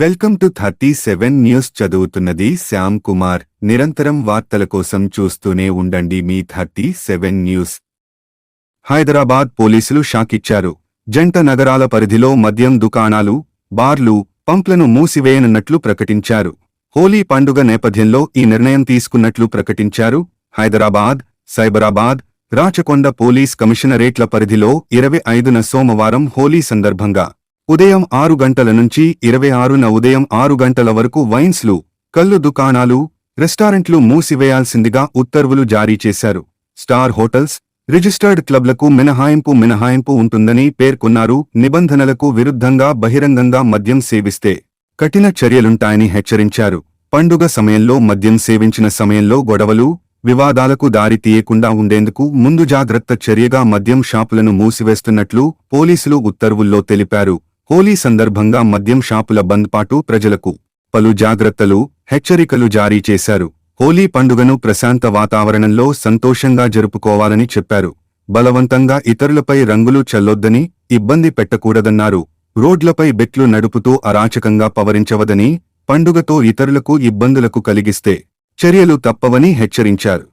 Welcome to thirty seven news చదువుతున్నది శ్యామ్ కుమార్. నిరంతరం వార్తల కోసం చూస్తూనే ఉండండి మీ థర్టీ సెవెన్ న్యూస్. హైదరాబాద్ పోలీసులు షాకిచ్చారు. జంట నగరాల పరిధిలో మద్యం దుకాణాలు బార్లు పంప్లను మూసివేయనున్నట్లు ప్రకటించారు. హోలీ పండుగ నేపథ్యంలో ఈ నిర్ణయం తీసుకున్నట్లు ప్రకటించారు. హైదరాబాద్ సైబరాబాద్ రాచకొండ పోలీస్ కమిషనరేట్ల పరిధిలో ఇరవై ఐదున సోమవారం హోలీ సందర్భంగా ఉదయం ఆరు గంటల నుంచి ఇరవై ఆరున ఉదయం ఆరు గంటల వరకు వైన్స్లు కల్లు దుకాణాలు రెస్టారెంట్లు మూసివేయాల్సిందిగా ఉత్తర్వులు జారీ చేశారు. స్టార్ హోటల్స్ రిజిస్టర్డ్ క్లబ్లకు మినహాయింపు మినహాయింపు ఉంటుందని పేర్కొన్నారు. నిబంధనలకు విరుద్ధంగా బహిరంగంగా మద్యం సేవిస్తే కఠిన చర్యలుంటాయని హెచ్చరించారు. పండుగ సమయంలో మద్యం సేవించిన సమయంలో గొడవలు వివాదాలకు దారి తీయకుండా ఉండేందుకు ముందు జాగ్రత్త చర్యగా మద్యం షాపులను మూసివేస్తున్నట్లు పోలీసులు ఉత్తర్వుల్లో తెలిపారు. హోలీ సందర్భంగా మద్యం షాపుల బంద్ పాటు ప్రజలకు పలు జాగ్రత్తలు హెచ్చరికలు జారీ చేశారు. హోలీ పండుగను ప్రశాంత వాతావరణంలో సంతోషంగా జరుపుకోవాలని చెప్పారు. బలవంతంగా ఇతరులపై రంగులు చల్లొద్దని ఇబ్బంది పెట్టకూడదన్నారు. రోడ్లపై బెట్లు నడుపుతూ అరాచకంగా పవరించవదని పండుగతో ఇతరులకు ఇబ్బందులకు కలిగిస్తే చర్యలు తప్పవని హెచ్చరించారు.